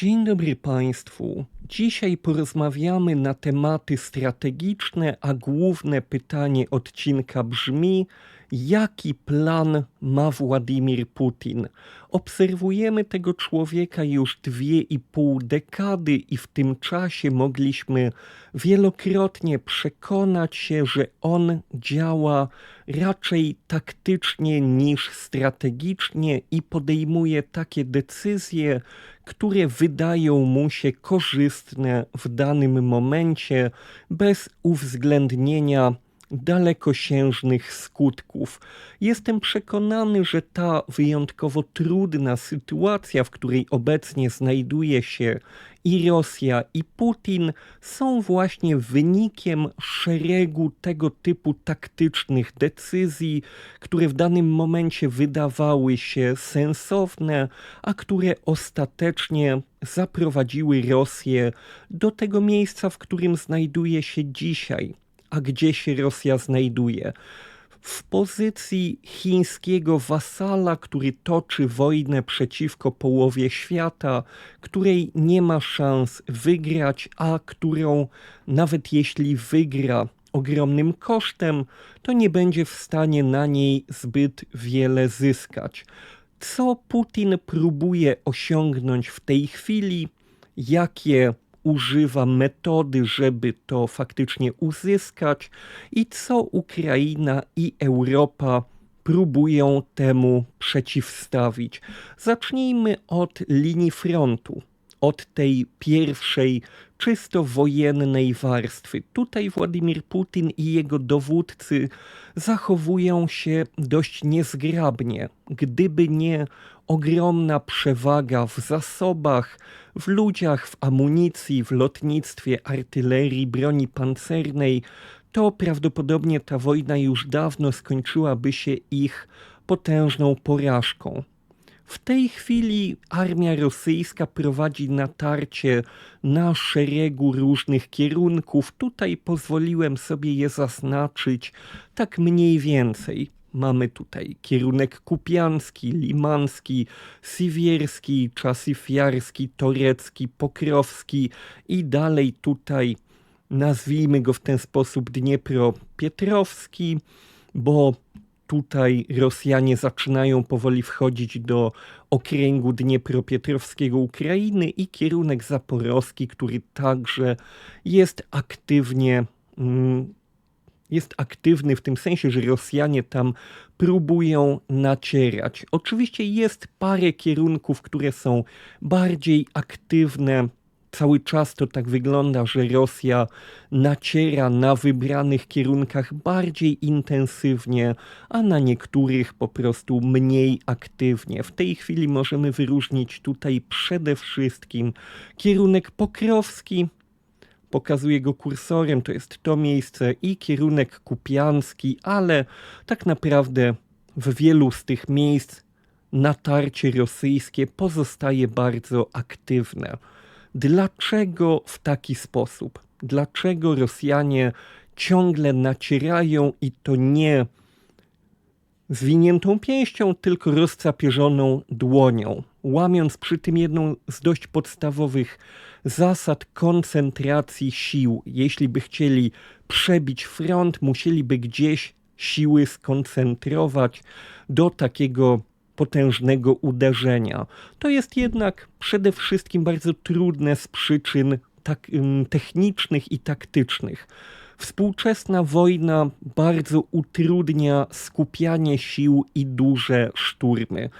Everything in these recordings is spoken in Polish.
Dzień dobry Państwu. Dzisiaj porozmawiamy na tematy strategiczne, a główne pytanie odcinka brzmi: jaki plan ma Władimir Putin? Obserwujemy tego człowieka już dwie i pół dekady, i w tym czasie mogliśmy wielokrotnie przekonać się, że on działa raczej taktycznie niż strategicznie i podejmuje takie decyzje, które wydają mu się korzystne w danym momencie, bez uwzględnienia dalekosiężnych skutków. Jestem przekonany, że ta wyjątkowo trudna sytuacja, w której obecnie znajduje się i Rosja, i Putin, są właśnie wynikiem szeregu tego typu taktycznych decyzji, które w danym momencie wydawały się sensowne, a które ostatecznie zaprowadziły Rosję do tego miejsca, w którym znajduje się dzisiaj a gdzie się Rosja znajduje. W pozycji chińskiego wasala, który toczy wojnę przeciwko połowie świata, której nie ma szans wygrać, a którą nawet jeśli wygra ogromnym kosztem, to nie będzie w stanie na niej zbyt wiele zyskać. Co Putin próbuje osiągnąć w tej chwili? Jakie używa metody, żeby to faktycznie uzyskać i co Ukraina i Europa próbują temu przeciwstawić. Zacznijmy od linii frontu, od tej pierwszej czysto wojennej warstwy. Tutaj Władimir Putin i jego dowódcy zachowują się dość niezgrabnie. Gdyby nie ogromna przewaga w zasobach, w ludziach, w amunicji, w lotnictwie, artylerii, broni pancernej, to prawdopodobnie ta wojna już dawno skończyłaby się ich potężną porażką. W tej chwili armia rosyjska prowadzi natarcie na szeregu różnych kierunków. Tutaj pozwoliłem sobie je zaznaczyć tak mniej więcej. Mamy tutaj kierunek kupiancki, limanski, siwierski, czasyfiarski, torecki, pokrowski i dalej tutaj nazwijmy go w ten sposób Dniepro-Pietrowski, bo tutaj Rosjanie zaczynają powoli wchodzić do okręgu Dniepropietrowskiego Ukrainy i kierunek zaporowski, który także jest aktywnie mm, jest aktywny w tym sensie, że Rosjanie tam próbują nacierać. Oczywiście jest parę kierunków, które są bardziej aktywne. Cały czas to tak wygląda, że Rosja naciera na wybranych kierunkach bardziej intensywnie, a na niektórych po prostu mniej aktywnie. W tej chwili możemy wyróżnić tutaj przede wszystkim kierunek pokrowski, pokazuje go kursorem, to jest to miejsce i kierunek kupiancki, ale tak naprawdę w wielu z tych miejsc natarcie rosyjskie pozostaje bardzo aktywne. Dlaczego w taki sposób? Dlaczego Rosjanie ciągle nacierają i to nie zwiniętą pięścią, tylko rozcapierzoną dłonią, łamiąc przy tym jedną z dość podstawowych zasad koncentracji sił. Jeśli by chcieli przebić front, musieliby gdzieś siły skoncentrować do takiego potężnego uderzenia. To jest jednak przede wszystkim bardzo trudne z przyczyn tak, technicznych i taktycznych. Współczesna wojna bardzo utrudnia skupianie sił i duże szturmy.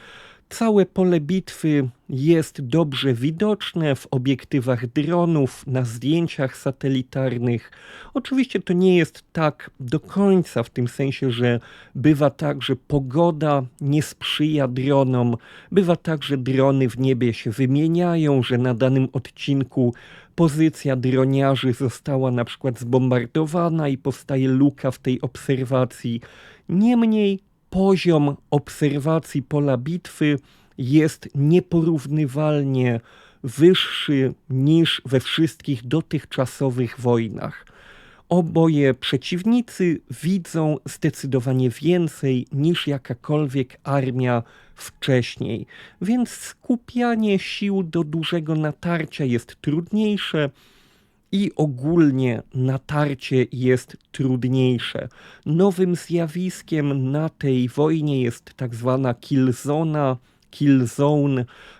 Całe pole bitwy jest dobrze widoczne w obiektywach dronów, na zdjęciach satelitarnych. Oczywiście to nie jest tak do końca, w tym sensie, że bywa tak, że pogoda nie sprzyja dronom, bywa tak, że drony w niebie się wymieniają, że na danym odcinku pozycja droniarzy została na przykład zbombardowana i powstaje luka w tej obserwacji. Niemniej poziom obserwacji pola bitwy jest nieporównywalnie wyższy niż we wszystkich dotychczasowych wojnach. Oboje przeciwnicy widzą zdecydowanie więcej niż jakakolwiek armia wcześniej, więc skupianie sił do dużego natarcia jest trudniejsze i ogólnie natarcie jest trudniejsze. Nowym zjawiskiem na tej wojnie jest tak zwana killzona,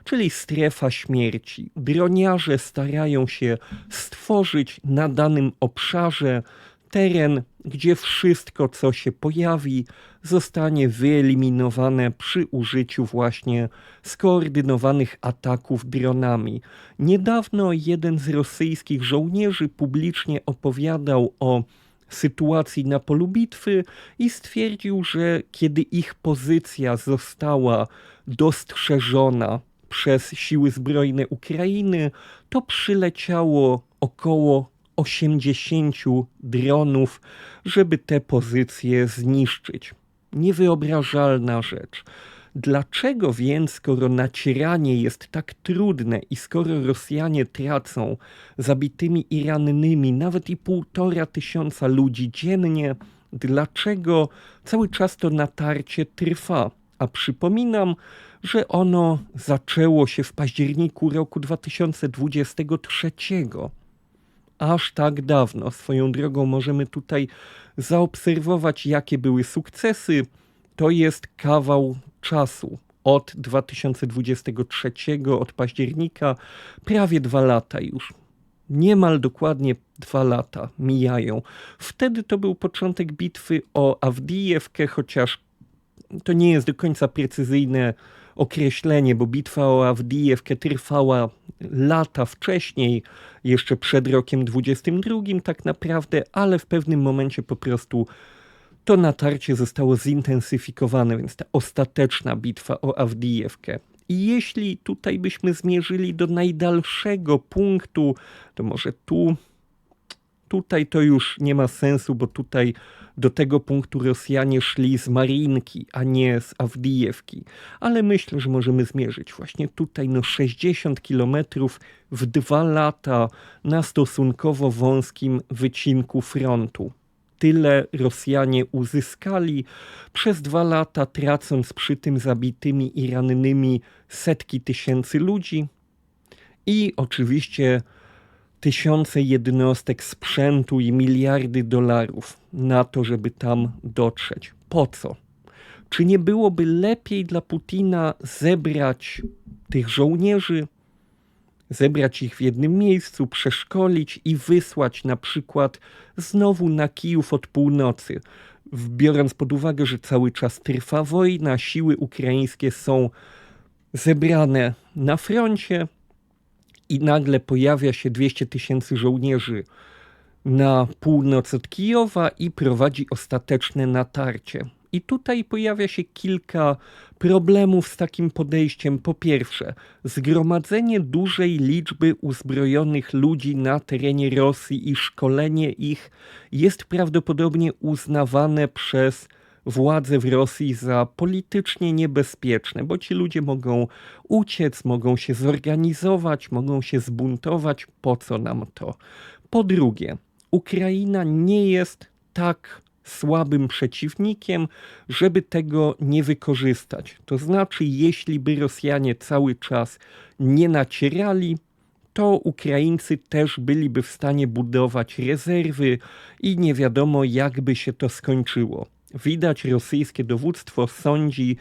czyli strefa śmierci. Droniarze starają się stworzyć na danym obszarze teren, gdzie wszystko, co się pojawi, zostanie wyeliminowane przy użyciu właśnie skoordynowanych ataków dronami. Niedawno jeden z rosyjskich żołnierzy publicznie opowiadał o sytuacji na polu bitwy i stwierdził, że kiedy ich pozycja została dostrzeżona przez siły zbrojne Ukrainy, to przyleciało około 80 dronów, żeby te pozycje zniszczyć. Niewyobrażalna rzecz. Dlaczego więc, skoro nacieranie jest tak trudne i skoro Rosjanie tracą zabitymi i rannymi nawet i półtora tysiąca ludzi dziennie, dlaczego cały czas to natarcie trwa? A przypominam, że ono zaczęło się w październiku roku 2023. Aż tak dawno. Swoją drogą możemy tutaj zaobserwować, jakie były sukcesy. To jest kawał czasu. Od 2023, od października, prawie dwa lata już. Niemal dokładnie dwa lata mijają. Wtedy to był początek bitwy o Awdijewkę, chociaż to nie jest do końca precyzyjne określenie, bo bitwa o Awdijewkę trwała lata wcześniej, jeszcze przed rokiem 22 tak naprawdę, ale w pewnym momencie po prostu to natarcie zostało zintensyfikowane, więc ta ostateczna bitwa o Awdijewkę. I jeśli tutaj byśmy zmierzyli do najdalszego punktu, to może tu, tutaj to już nie ma sensu, bo tutaj do tego punktu Rosjanie szli z Marinki, a nie z Awdijewki. Ale myślę, że możemy zmierzyć właśnie tutaj no 60 kilometrów w dwa lata na stosunkowo wąskim wycinku frontu. Tyle Rosjanie uzyskali przez dwa lata, tracąc przy tym zabitymi i rannymi setki tysięcy ludzi. I oczywiście tysiące jednostek sprzętu i miliardy dolarów na to, żeby tam dotrzeć. Po co? Czy nie byłoby lepiej dla Putina zebrać tych żołnierzy, zebrać ich w jednym miejscu, przeszkolić i wysłać na przykład znowu na Kijów od północy, biorąc pod uwagę, że cały czas trwa wojna, siły ukraińskie są zebrane na froncie, i nagle pojawia się 200 tysięcy żołnierzy na północ od Kijowa i prowadzi ostateczne natarcie. I tutaj pojawia się kilka problemów z takim podejściem. Po pierwsze, zgromadzenie dużej liczby uzbrojonych ludzi na terenie Rosji i szkolenie ich jest prawdopodobnie uznawane przez władze w Rosji za politycznie niebezpieczne, bo ci ludzie mogą uciec, mogą się zorganizować, mogą się zbuntować. Po co nam to? Po drugie, Ukraina nie jest tak słabym przeciwnikiem, żeby tego nie wykorzystać. To znaczy, jeśli by Rosjanie cały czas nie nacierali, to Ukraińcy też byliby w stanie budować rezerwy i nie wiadomo, jak by się to skończyło. Widać, rosyjskie dowództwo sądzi,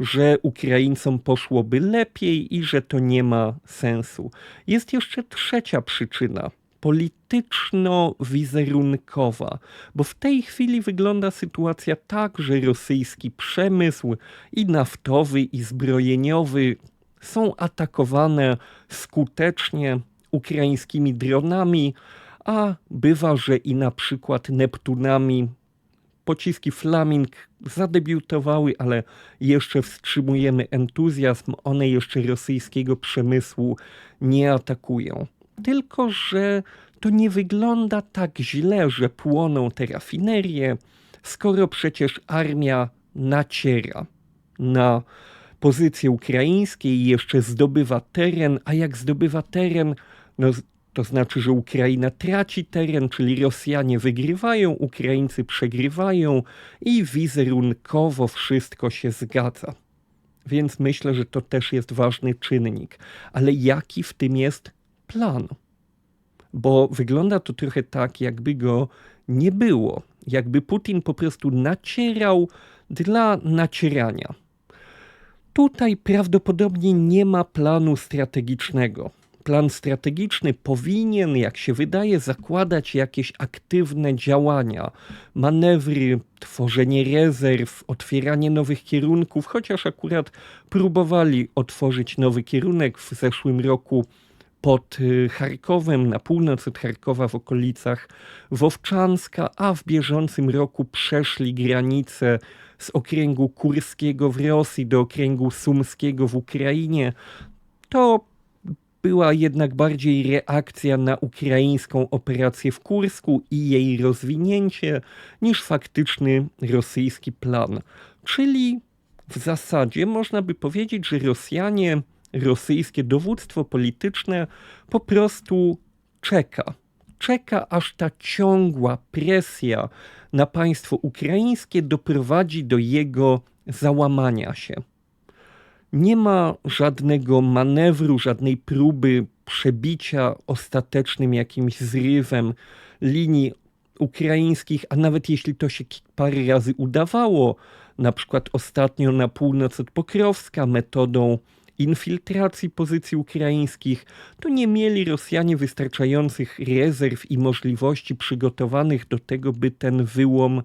że Ukraińcom poszłoby lepiej i że to nie ma sensu. Jest jeszcze trzecia przyczyna polityczno-wizerunkowa, bo w tej chwili wygląda sytuacja tak, że rosyjski przemysł i naftowy, i zbrojeniowy są atakowane skutecznie ukraińskimi dronami, a bywa, że i na przykład Neptunami pociski Flaming zadebiutowały, ale jeszcze wstrzymujemy entuzjazm. One jeszcze rosyjskiego przemysłu nie atakują. Tylko, że to nie wygląda tak źle, że płoną te rafinerie, skoro przecież armia naciera na pozycje ukraińskie i jeszcze zdobywa teren, a jak zdobywa teren, no to znaczy, że Ukraina traci teren, czyli Rosjanie wygrywają, Ukraińcy przegrywają i wizerunkowo wszystko się zgadza. Więc myślę, że to też jest ważny czynnik. Ale jaki w tym jest plan? Bo wygląda to trochę tak, jakby go nie było. Jakby Putin po prostu nacierał dla nacierania. Tutaj prawdopodobnie nie ma planu strategicznego plan strategiczny powinien, jak się wydaje, zakładać jakieś aktywne działania, manewry, tworzenie rezerw, otwieranie nowych kierunków, chociaż akurat próbowali otworzyć nowy kierunek w zeszłym roku pod y, Charkowem, na północ od Charkowa w okolicach Wowczanska, a w bieżącym roku przeszli granicę z okręgu kurskiego w Rosji do okręgu sumskiego w Ukrainie. To była jednak bardziej reakcja na ukraińską operację w Kursku i jej rozwinięcie niż faktyczny rosyjski plan. Czyli w zasadzie można by powiedzieć, że Rosjanie, rosyjskie dowództwo polityczne po prostu czeka. Czeka, aż ta ciągła presja na państwo ukraińskie doprowadzi do jego załamania się nie ma żadnego manewru, żadnej próby przebicia ostatecznym jakimś zrywem linii ukraińskich, a nawet jeśli to się parę razy udawało, na przykład ostatnio na północ od Pokrowska metodą infiltracji pozycji ukraińskich, to nie mieli Rosjanie wystarczających rezerw i możliwości przygotowanych do tego, by ten wyłom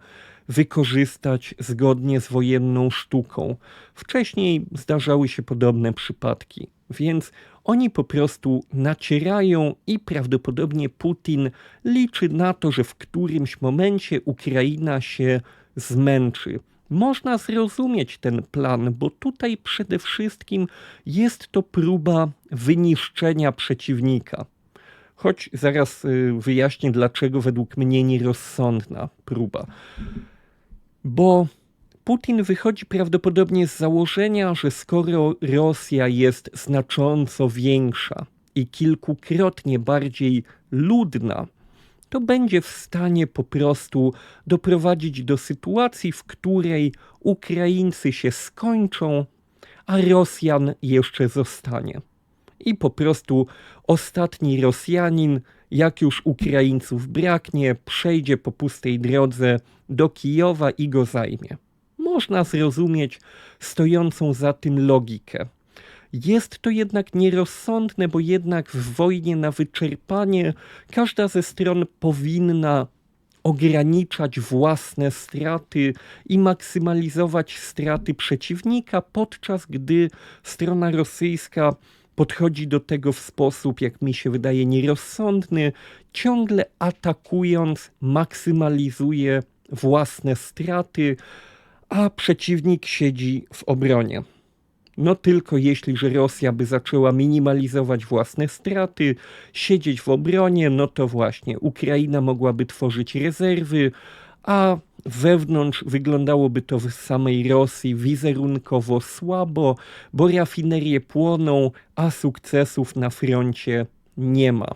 wykorzystać zgodnie z wojenną sztuką. Wcześniej zdarzały się podobne przypadki, więc oni po prostu nacierają i prawdopodobnie Putin liczy na to, że w którymś momencie Ukraina się zmęczy. Można zrozumieć ten plan, bo tutaj przede wszystkim jest to próba wyniszczenia przeciwnika. Choć zaraz y, wyjaśnię, dlaczego według mnie nierozsądna próba bo Putin wychodzi prawdopodobnie z założenia, że skoro Rosja jest znacząco większa i kilkukrotnie bardziej ludna, to będzie w stanie po prostu doprowadzić do sytuacji, w której Ukraińcy się skończą, a Rosjan jeszcze zostanie. I po prostu ostatni Rosjanin jak już Ukraińców braknie, przejdzie po pustej drodze do Kijowa i go zajmie. Można zrozumieć stojącą za tym logikę. Jest to jednak nierozsądne, bo jednak w wojnie na wyczerpanie każda ze stron powinna ograniczać własne straty i maksymalizować straty przeciwnika, podczas gdy strona rosyjska podchodzi do tego w sposób, jak mi się wydaje, nierozsądny, ciągle atakując, maksymalizuje własne straty, a przeciwnik siedzi w obronie. No tylko jeśli, że Rosja by zaczęła minimalizować własne straty, siedzieć w obronie, no to właśnie Ukraina mogłaby tworzyć rezerwy, a wewnątrz wyglądałoby to w samej Rosji wizerunkowo słabo, bo rafinerie płoną, a sukcesów na froncie nie ma.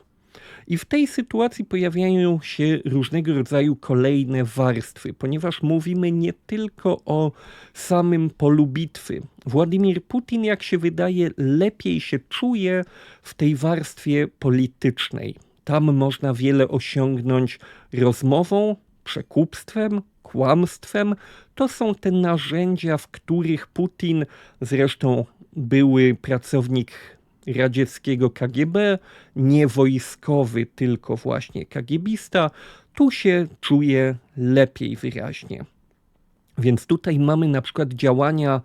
I w tej sytuacji pojawiają się różnego rodzaju kolejne warstwy, ponieważ mówimy nie tylko o samym polu bitwy. Władimir Putin, jak się wydaje, lepiej się czuje w tej warstwie politycznej. Tam można wiele osiągnąć rozmową, przekupstwem, kłamstwem. To są te narzędzia, w których Putin, zresztą były pracownik radzieckiego KGB, nie wojskowy, tylko właśnie KGBista, tu się czuje lepiej wyraźnie. Więc tutaj mamy na przykład działania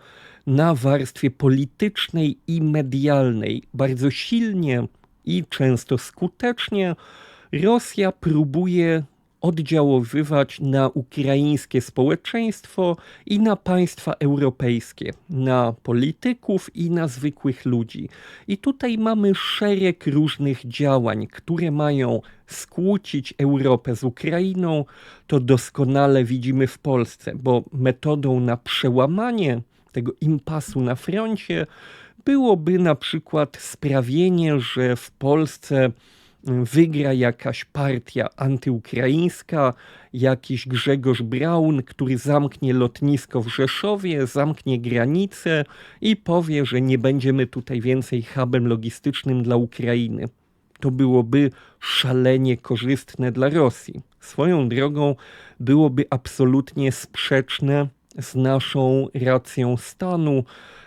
na warstwie politycznej i medialnej. Bardzo silnie i często skutecznie Rosja próbuje oddziaływać na ukraińskie społeczeństwo i na państwa europejskie, na polityków i na zwykłych ludzi. I tutaj mamy szereg różnych działań, które mają skłócić Europę z Ukrainą. To doskonale widzimy w Polsce, bo metodą na przełamanie tego impasu na froncie byłoby na przykład sprawienie, że w Polsce wygra jakaś partia antyukraińska, jakiś Grzegorz Braun, który zamknie lotnisko w Rzeszowie, zamknie granice i powie, że nie będziemy tutaj więcej hubem logistycznym dla Ukrainy. To byłoby szalenie korzystne dla Rosji. Swoją drogą byłoby absolutnie sprzeczne z naszą racją stanu,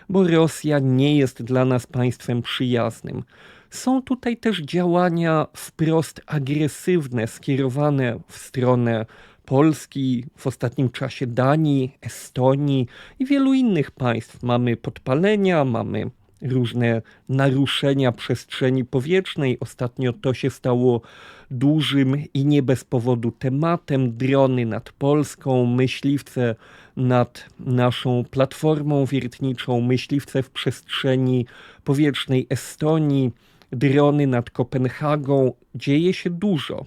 bo Rosja nie jest dla nas państwem przyjaznym. Są tutaj też działania wprost agresywne, skierowane w stronę Polski, w ostatnim czasie Danii, Estonii i wielu innych państw. Mamy podpalenia, mamy różne naruszenia przestrzeni powietrznej. Ostatnio to się stało dużym i nie bez powodu tematem. Drony nad Polską, myśliwce nad naszą platformą wiertniczą, myśliwce w przestrzeni powietrznej Estonii, drony nad Kopenhagą. Dzieje się dużo.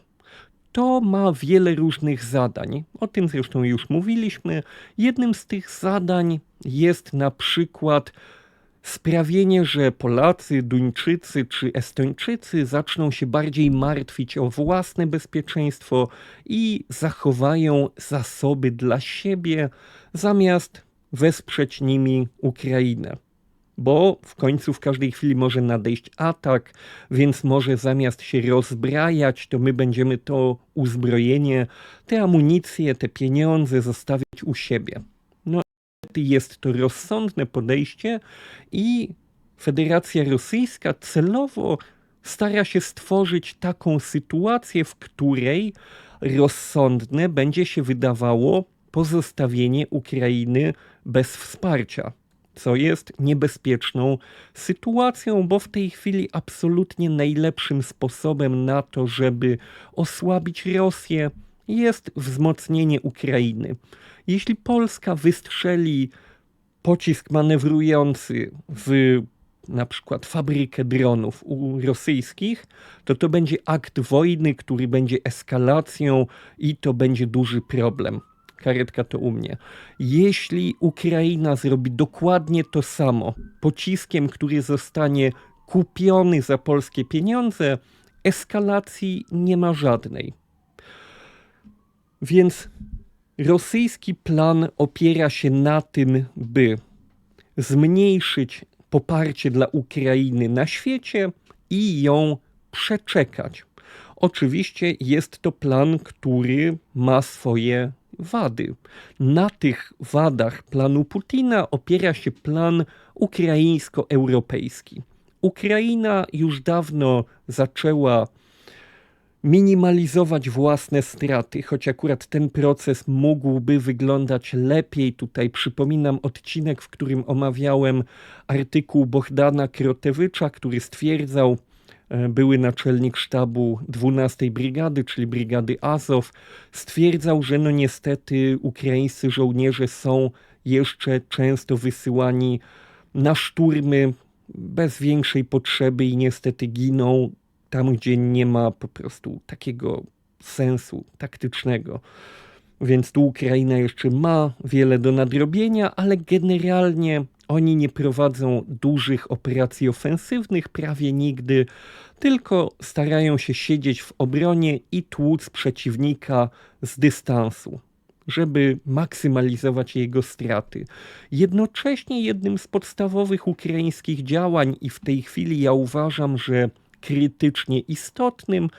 To ma wiele różnych zadań. O tym zresztą już mówiliśmy. Jednym z tych zadań jest na przykład sprawienie, że Polacy, Duńczycy czy Estończycy zaczną się bardziej martwić o własne bezpieczeństwo i zachowają zasoby dla siebie, zamiast wesprzeć nimi Ukrainę. Bo w końcu w każdej chwili może nadejść atak, więc może zamiast się rozbrajać, to my będziemy to uzbrojenie, te amunicje, te pieniądze zostawiać u siebie. Jest to rozsądne podejście i Federacja Rosyjska celowo stara się stworzyć taką sytuację, w której rozsądne będzie się wydawało pozostawienie Ukrainy bez wsparcia, co jest niebezpieczną sytuacją, bo w tej chwili absolutnie najlepszym sposobem na to, żeby osłabić Rosję, jest wzmocnienie Ukrainy. Jeśli Polska wystrzeli pocisk manewrujący w na przykład fabrykę dronów rosyjskich, to to będzie akt wojny, który będzie eskalacją i to będzie duży problem. Karetka to u mnie. Jeśli Ukraina zrobi dokładnie to samo pociskiem, który zostanie kupiony za polskie pieniądze, eskalacji nie ma żadnej. Więc rosyjski plan opiera się na tym, by zmniejszyć poparcie dla Ukrainy na świecie i ją przeczekać. Oczywiście jest to plan, który ma swoje wady. Na tych wadach planu Putina opiera się plan ukraińsko-europejski. Ukraina już dawno zaczęła minimalizować własne straty, choć akurat ten proces mógłby wyglądać lepiej. Tutaj przypominam odcinek, w którym omawiałem artykuł Bohdana Krotewycza, który stwierdzał, były naczelnik sztabu 12 Brygady, czyli Brygady Azow, stwierdzał, że no niestety ukraińscy żołnierze są jeszcze często wysyłani na szturmy bez większej potrzeby i niestety giną tam, gdzie nie ma po prostu takiego sensu taktycznego. Więc tu Ukraina jeszcze ma wiele do nadrobienia, ale generalnie oni nie prowadzą dużych operacji ofensywnych prawie nigdy, tylko starają się siedzieć w obronie i tłuc przeciwnika z dystansu, żeby maksymalizować jego straty. Jednocześnie jednym z podstawowych ukraińskich działań, i w tej chwili ja uważam, że krytycznie istotnym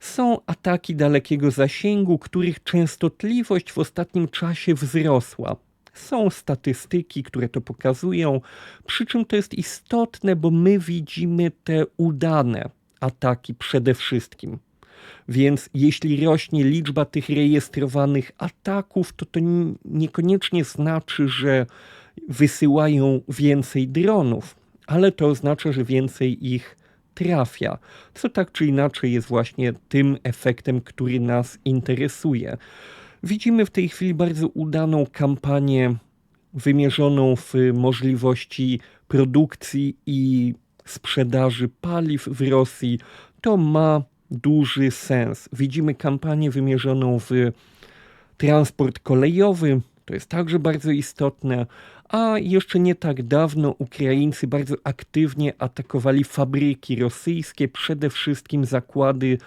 są ataki dalekiego zasięgu, których częstotliwość w ostatnim czasie wzrosła. Są statystyki, które to pokazują, przy czym to jest istotne, bo my widzimy te udane ataki przede wszystkim. Więc jeśli rośnie liczba tych rejestrowanych ataków, to to niekoniecznie znaczy, że wysyłają więcej dronów, ale to oznacza, że więcej ich trafia, co tak czy inaczej jest właśnie tym efektem, który nas interesuje. Widzimy w tej chwili bardzo udaną kampanię wymierzoną w możliwości produkcji i sprzedaży paliw w Rosji. To ma duży sens. Widzimy kampanię wymierzoną w transport kolejowy, To jest także bardzo istotne. A jeszcze nie tak dawno Ukraińcy bardzo aktywnie atakowali fabryki rosyjskie, przede wszystkim zakłady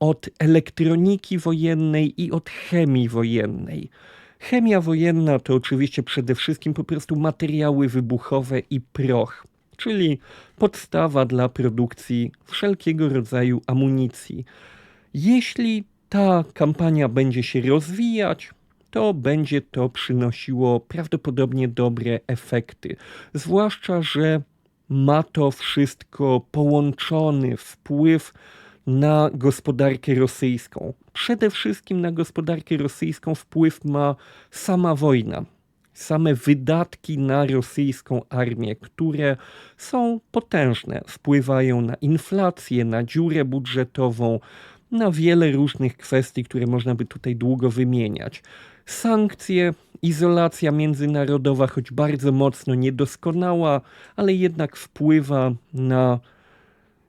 od elektroniki wojennej i od chemii wojennej. Chemia wojenna to oczywiście przede wszystkim po prostu materiały wybuchowe i proch, czyli podstawa dla produkcji wszelkiego rodzaju amunicji. Jeśli ta kampania będzie się rozwijać, to będzie to przynosiło prawdopodobnie dobre efekty. Zwłaszcza, że ma to wszystko połączony wpływ na gospodarkę rosyjską. Przede wszystkim na gospodarkę rosyjską wpływ ma sama wojna, same wydatki na rosyjską armię, które są potężne, wpływają na inflację, na dziurę budżetową, na wiele różnych kwestii, które można by tutaj długo wymieniać. Sankcje, izolacja międzynarodowa, choć bardzo mocno niedoskonała, ale jednak wpływa na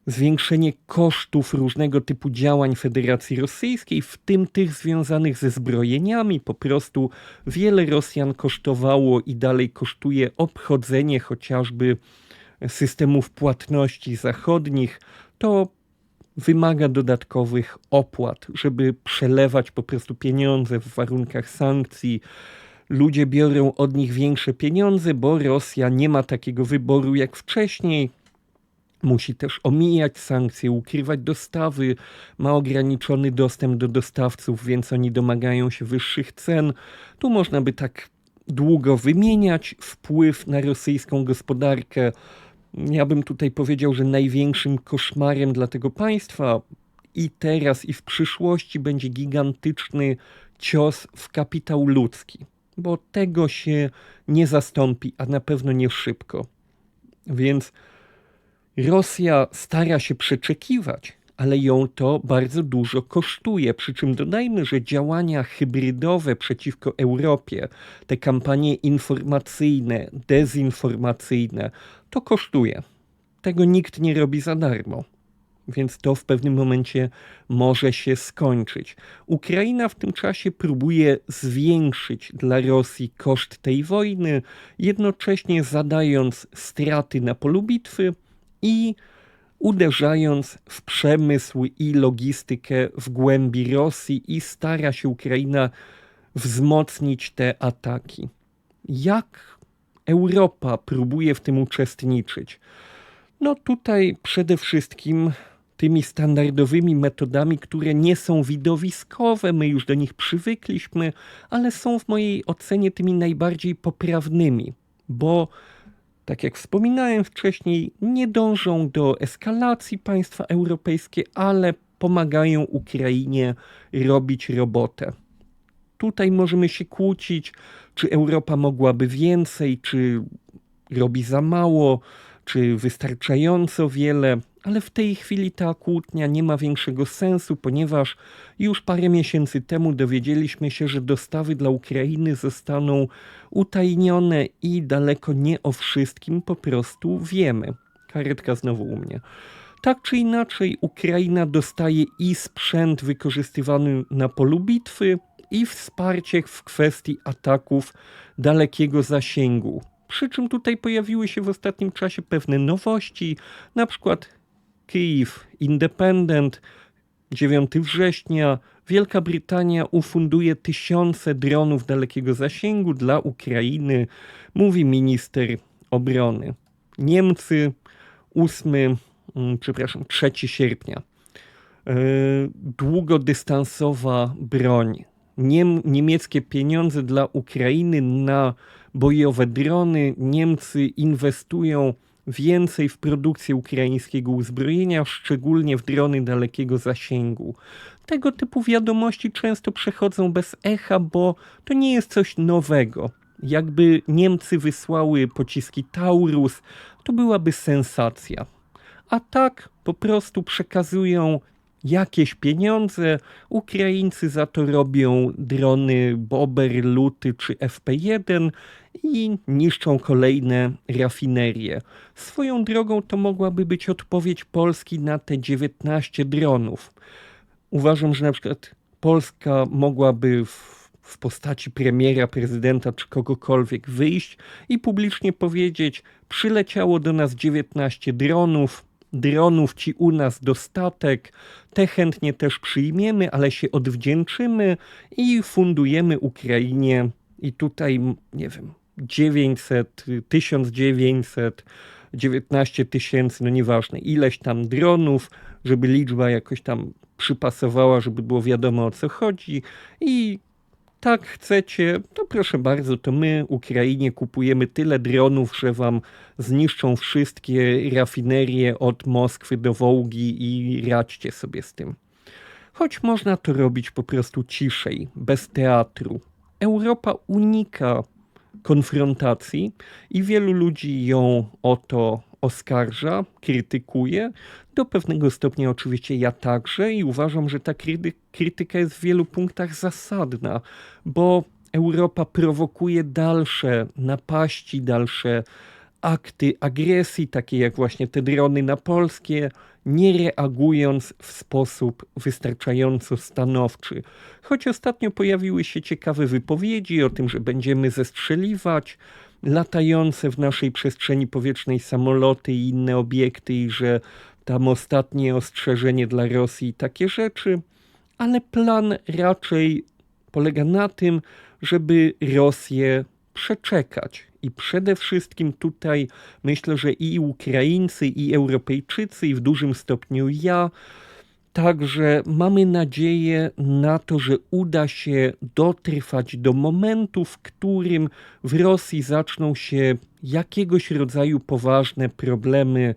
zwiększenie kosztów różnego typu działań Federacji Rosyjskiej, w tym tych związanych ze zbrojeniami. Po prostu wiele Rosjan kosztowało i dalej kosztuje obchodzenie chociażby systemów płatności zachodnich. To wymaga dodatkowych opłat, żeby przelewać po prostu pieniądze w warunkach sankcji. Ludzie biorą od nich większe pieniądze, bo Rosja nie ma takiego wyboru jak wcześniej. Musi też omijać sankcje, ukrywać dostawy, ma ograniczony dostęp do dostawców, więc oni domagają się wyższych cen. Tu można by tak długo wymieniać wpływ na rosyjską gospodarkę ja bym tutaj powiedział, że największym koszmarem dla tego państwa i teraz, i w przyszłości będzie gigantyczny cios w kapitał ludzki, bo tego się nie zastąpi, a na pewno nie szybko. Więc Rosja stara się przeczekiwać ale ją to bardzo dużo kosztuje. Przy czym dodajmy, że działania hybrydowe przeciwko Europie, te kampanie informacyjne, dezinformacyjne, to kosztuje. Tego nikt nie robi za darmo. Więc to w pewnym momencie może się skończyć. Ukraina w tym czasie próbuje zwiększyć dla Rosji koszt tej wojny, jednocześnie zadając straty na polu bitwy i uderzając w przemysł i logistykę w głębi Rosji i stara się Ukraina wzmocnić te ataki. Jak Europa próbuje w tym uczestniczyć? No tutaj przede wszystkim tymi standardowymi metodami, które nie są widowiskowe, my już do nich przywykliśmy, ale są w mojej ocenie tymi najbardziej poprawnymi, bo tak jak wspominałem wcześniej, nie dążą do eskalacji państwa europejskie, ale pomagają Ukrainie robić robotę. Tutaj możemy się kłócić, czy Europa mogłaby więcej, czy robi za mało, czy wystarczająco wiele ale w tej chwili ta kłótnia nie ma większego sensu, ponieważ już parę miesięcy temu dowiedzieliśmy się, że dostawy dla Ukrainy zostaną utajnione i daleko nie o wszystkim po prostu wiemy. Karetka znowu u mnie. Tak czy inaczej, Ukraina dostaje i sprzęt wykorzystywany na polu bitwy, i wsparcie w kwestii ataków dalekiego zasięgu. Przy czym tutaj pojawiły się w ostatnim czasie pewne nowości, na przykład Kijów, Independent, 9 września. Wielka Brytania ufunduje tysiące dronów dalekiego zasięgu dla Ukrainy, mówi minister obrony. Niemcy 8, mm, przepraszam, 3 sierpnia. E, długodystansowa broń. Niem, niemieckie pieniądze dla Ukrainy na bojowe drony. Niemcy inwestują więcej w produkcję ukraińskiego uzbrojenia, szczególnie w drony dalekiego zasięgu. Tego typu wiadomości często przechodzą bez echa, bo to nie jest coś nowego. Jakby Niemcy wysłały pociski Taurus, to byłaby sensacja. A tak po prostu przekazują jakieś pieniądze. Ukraińcy za to robią drony Bober, Luty czy FP1 i niszczą kolejne rafinerie. Swoją drogą to mogłaby być odpowiedź Polski na te 19 dronów. Uważam, że na przykład Polska mogłaby w w postaci premiera, prezydenta czy kogokolwiek wyjść i publicznie powiedzieć: Przyleciało do nas 19 dronów, dronów ci u nas dostatek, te chętnie też przyjmiemy, ale się odwdzięczymy i fundujemy Ukrainie. I tutaj, nie wiem, 900, 1900, 19 tysięcy, no nieważne, ileś tam dronów, żeby liczba jakoś tam przypasowała, żeby było wiadomo o co chodzi i tak chcecie, to proszę bardzo, to my Ukrainie kupujemy tyle dronów, że wam zniszczą wszystkie rafinerie od Moskwy do Wołgi i radźcie sobie z tym. Choć można to robić po prostu ciszej, bez teatru. Europa unika konfrontacji i wielu ludzi ją o to oskarża, krytykuje. Do pewnego stopnia oczywiście ja także i uważam, że ta krytyka jest w wielu punktach zasadna, bo Europa prowokuje dalsze napaści, dalsze akty agresji, takie jak właśnie te drony na polskie, nie reagując w sposób wystarczająco stanowczy. Choć ostatnio pojawiły się ciekawe wypowiedzi o tym, że będziemy zestrzeliwać latające w naszej przestrzeni powietrznej samoloty i inne obiekty, i że tam ostatnie ostrzeżenie dla Rosji i takie rzeczy, ale plan raczej polega na tym, żeby Rosję przeczekać. I przede wszystkim tutaj myślę, że i Ukraińcy, i Europejczycy, i w dużym stopniu ja, także mamy nadzieję na to, że uda się dotrwać do momentu, w którym w Rosji zaczną się jakiegoś rodzaju poważne problemy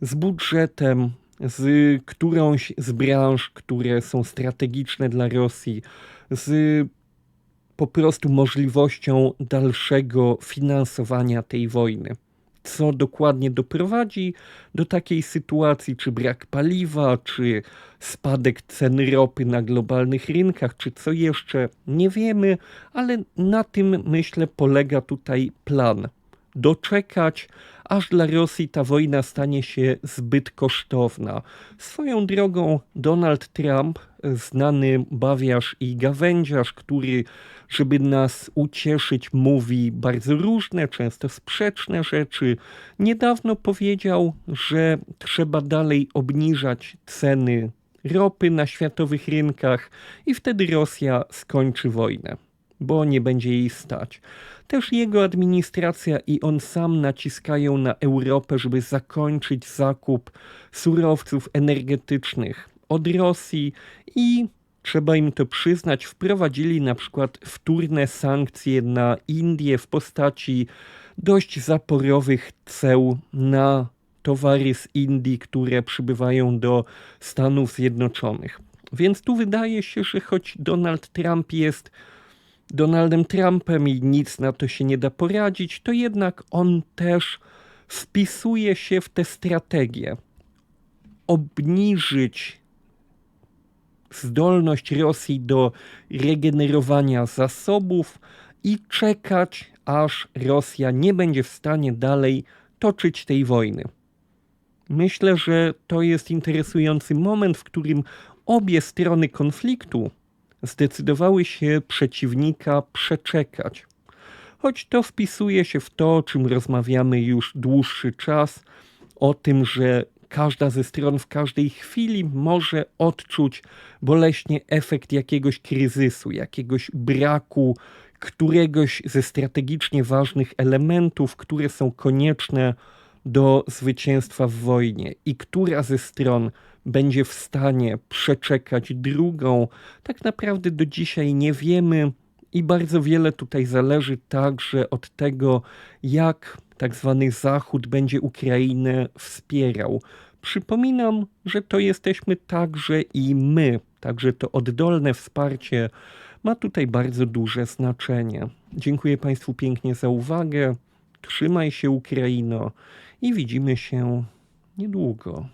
z budżetem, z którąś z branż, które są strategiczne dla Rosji, z po prostu możliwością dalszego finansowania tej wojny. Co dokładnie doprowadzi do takiej sytuacji, czy brak paliwa, czy spadek ceny ropy na globalnych rynkach, czy co jeszcze, nie wiemy, ale na tym myślę polega tutaj plan. Doczekać, aż dla Rosji ta wojna stanie się zbyt kosztowna. Swoją drogą Donald Trump, znany bawiarz i gawędziarz, który, żeby nas ucieszyć, mówi bardzo różne, często sprzeczne rzeczy, niedawno powiedział, że trzeba dalej obniżać ceny ropy na światowych rynkach i wtedy Rosja skończy wojnę, bo nie będzie jej stać. Też jego administracja i on sam naciskają na Europę, żeby zakończyć zakup surowców energetycznych od Rosji i trzeba im to przyznać, wprowadzili na przykład wtórne sankcje na Indię w postaci dość zaporowych ceł na towary z Indii, które przybywają do Stanów Zjednoczonych. Więc tu wydaje się, że choć Donald Trump jest Donaldem Trumpem i nic na to się nie da poradzić, to jednak on też wpisuje się w tę strategię. Obniżyć zdolność Rosji do regenerowania zasobów i czekać, aż Rosja nie będzie w stanie dalej toczyć tej wojny. Myślę, że to jest interesujący moment, w którym obie strony konfliktu zdecydowały się przeciwnika przeczekać. Choć to wpisuje się w to, o czym rozmawiamy już dłuższy czas, o tym, że każda ze stron w każdej chwili może odczuć boleśnie efekt jakiegoś kryzysu, jakiegoś braku któregoś ze strategicznie ważnych elementów, które są konieczne do zwycięstwa w wojnie i która ze stron będzie w stanie przeczekać drugą, tak naprawdę do dzisiaj nie wiemy. I bardzo wiele tutaj zależy także od tego, jak tak zwany Zachód będzie Ukrainę wspierał. Przypominam, że to jesteśmy także i my, także to oddolne wsparcie ma tutaj bardzo duże znaczenie. Dziękuję Państwu pięknie za uwagę. Trzymaj się, Ukraino, i widzimy się niedługo.